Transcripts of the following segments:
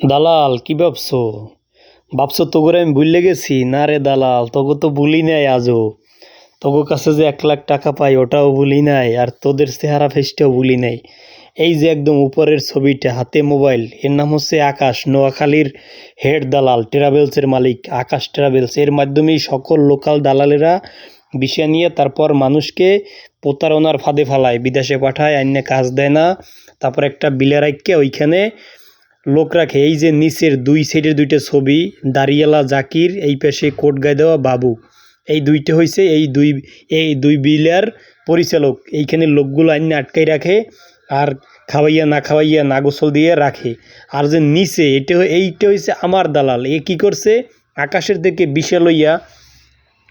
দালাল, কি ভাবছ? ভাবছ তোগরে আমি ভুলে গেছি? না রে দালাল তোকে তো ভুলি নাই আজও। তোগো কাছে যে এক লাখ টাকা পাই, ওটাও ভুলি নাই, আর তোদের চেহারা ফেসটাও ভুলি নাই। এই যে একদম উপরের ছবিটা, হাতে মোবাইল, এর নাম হচ্ছে আকাশ, নোয়াখালীর হেড দালাল, ট্রাভেলসের মালিক। আকাশ ট্রাভেলস, এর মাধ্যমেই সকল লোকাল দালালেরা বিষয় নিয়ে তারপর মানুষকে প্রতারণার ফাঁদে ফালায়। বিদেশে পাঠায়, আইনে কাজ দেয় না। তারপর একটা বিলে রাখকে ওইখানে লোক রাখে। এই যে নিচের দুই সাইডের দুইটা ছবি, দাঁড়িয়ালা জাকির, এই পাশে কোট গায়ে দেওয়া বাবু। এই দুইটা হয়েছে এই দুই এই দুই বিলার পরিচালক। এইখানে লোকগুলো আইনে আটকাই রাখে আর খাওয়াইয়া না খাওয়াইয়া না গোসল দিয়ে রাখে। আর যে নিচে, এটা এইটা হয়েছে আমার দালাল। এ কি করছে? আকাশের দিকে বিষে লইয়া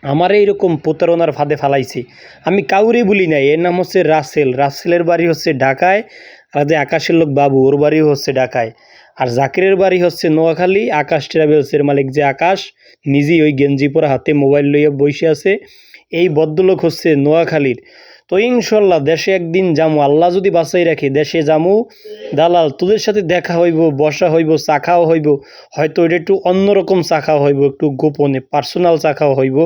আমার এইরকম প্রতারণার ফাঁদে ফালাইছে। আমি কাউরে বলি নাই। এর নাম হচ্ছে রাসেল। রাসেলের বাড়ি হচ্ছে ঢাকায়। আর যে আকাশের লোক বাবু, ওর বাড়িও হচ্ছে ঢাকায়। আর জাকিরের বাড়ি হচ্ছে নোয়াখালী। আকাশ ট্রাভেলসের মালিক যে আকাশ, নিজেই ওই গেঞ্জি পরা হাতে মোবাইল লইয়া বসে আছে। এই ভদ্রলোক হচ্ছে নোয়াখালীর তো ইনশাল্লাহ দেশে একদিন যামু। আল্লাহ যদি বাঁচাই রাখে, দেশে যামু। দালাল, তোদের সাথে দেখা হইব, বসা হইব, চা খাওয়া হইব। হয়তো এটা একটু অন্যরকম চা খাওয়া হইব, একটু গোপনে, পার্সোনাল চা খাওয়া হইব।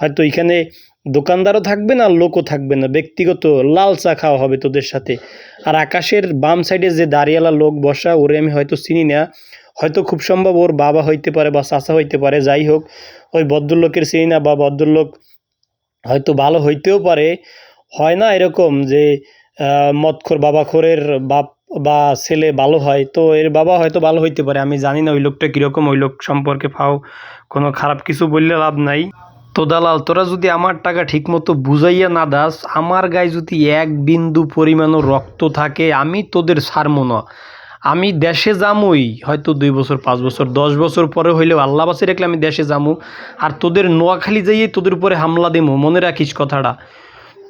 হয়তো এখানে দোকানদারও থাকবে না, লোকও থাকবে না। ব্যক্তিগত লাল চা খাওয়া হবে তোদের সাথে। আর আকাশের বাম সাইডে যে দাঁড়িয়ালা লোক বসা, ওরে আমি হয়তো চিনি না। হয়তো খুব সম্ভব ওর বাবা হইতে পারে বা চাচা হইতে পারে, যাই হোক। ওই ভদ্রলোকের চিনি না বা ভদ্রলোক হয়তো ভালো হইতেও পারে। হয় না এরকম যে আহ, মদখোর বাবাখোরের বাপ বা ছেলে ভালো হয় তো এর বাবা হয়তো ভালো হইতে পারে। আমি জানি না ওই লোকটা কীরকম ওই লোক সম্পর্কে ফাও কোনো খারাপ কিছু বললে লাভ নাই। তো দালাল তোরা যদি আমার টাকা ঠিকমতো বুঝাইয়া না দাস আমার গায়ে যদি এক বিন্দু পরিমাণও রক্ত থাকে আমি তোদের সারমো না। আমি দেশে যামই হয়তো দুই বছর পাঁচ বছর দশ বছর পরে হইলেও আল্লাহ বাসে রেখলে আমি দেশে যামু। আর তোদের নোয়াখালী যাইয়ে তোদের উপরে হামলা দেবো মনে রাখিস কথাটা।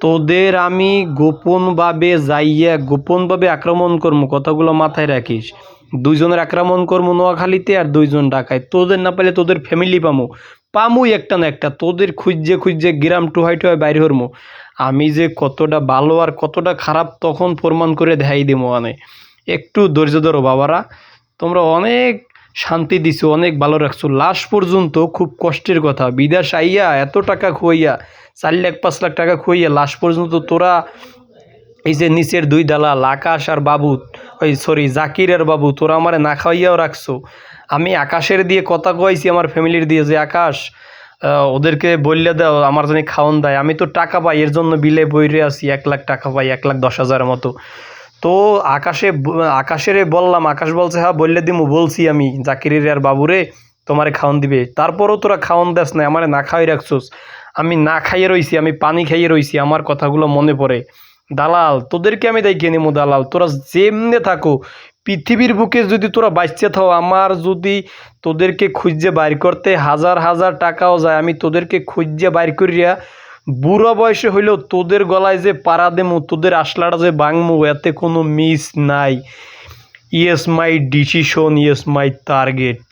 তোদের আমি গোপনভাবে যাইয়া গোপনভাবে আক্রমণ করব কথাগুলো মাথায় রাখিস। দুইজনের আক্রমণ করব নোয়াখালীতে আর দুইজন ঢাকায়। তোদের না পেলে তোদের ফ্যামিলি পামো। পামুই একটা না একটা, তোদের খুঁজছে খুঁজছে গ্রাম টুহাই টুহাই বাইরে হরমো। আমি যে কতটা ভালো আর কতটা খারাপ তখন প্রমাণ করে দেখাই দেবো মানে একটু ধৈর্য ধরো বাবারা। তোমরা অনেক শান্তি দিছো, অনেক ভালো রাখছো। লাস্ট পর্যন্ত খুব কষ্টের কথা। বিদেশ আইয়া এত টাকা খুয়াইয়া, চার লাখ, পাঁচ লাখ টাকা খুয়াইয়া লাস্ট পর্যন্ত তোরা এই যে নিচের দুই দালাল, আকাশ আর বাবু ওই সরি জাকির আর বাবু, তোরা আমারে না খাওয়াইয়াও রাখছো। আমি আকাশের দিয়ে কথা কইছি আমার ফ্যামিলির দিয়ে যে, আকাশ ওদেরকে বললে দাও, আমার জন্য খাওয়ান দেয়। আমি তো টাকা পাই, এর জন্য বিলে বইরে আছি, এক লাখ টাকা পাই, এক লাখ দশ হাজারের মতো। তো আকাশে আকাশেরে বললাম, আকাশ বলছে হ্যাঁ বললে দিমু, বলছি আমি, জাকিরের আর বাবুরে তোমারে খাওয়ান দিবে। তারপরও তোরা খাওয়ান দেস না আমারে না খাওয়াই রাখছোস। আমি না খাইয়ে রইছি, আমি পানি খাইয়ে রইছি, আমার কথাগুলো মনে পড়ে। দালাল, তোদেরকে আমি দেখিয়ে নিবো দালাল, তোরা যেমনে থাকো, পৃথিবীর বুকে যদি তোরা বাঁচতে থাও, আমার যদি তোদেরকে খুঁজে বাইর করতে হাজার হাজার টাকাও যায়, আমি তোদেরকে খুঁজে বাইর করিয়া বুড়ো বয়সে হইলেও তোদের গলায় যে পাড়া দেমো, তোদের আসলাটা যে বাংমো এতে কোনো মিস নাই। Yes my decision yes my target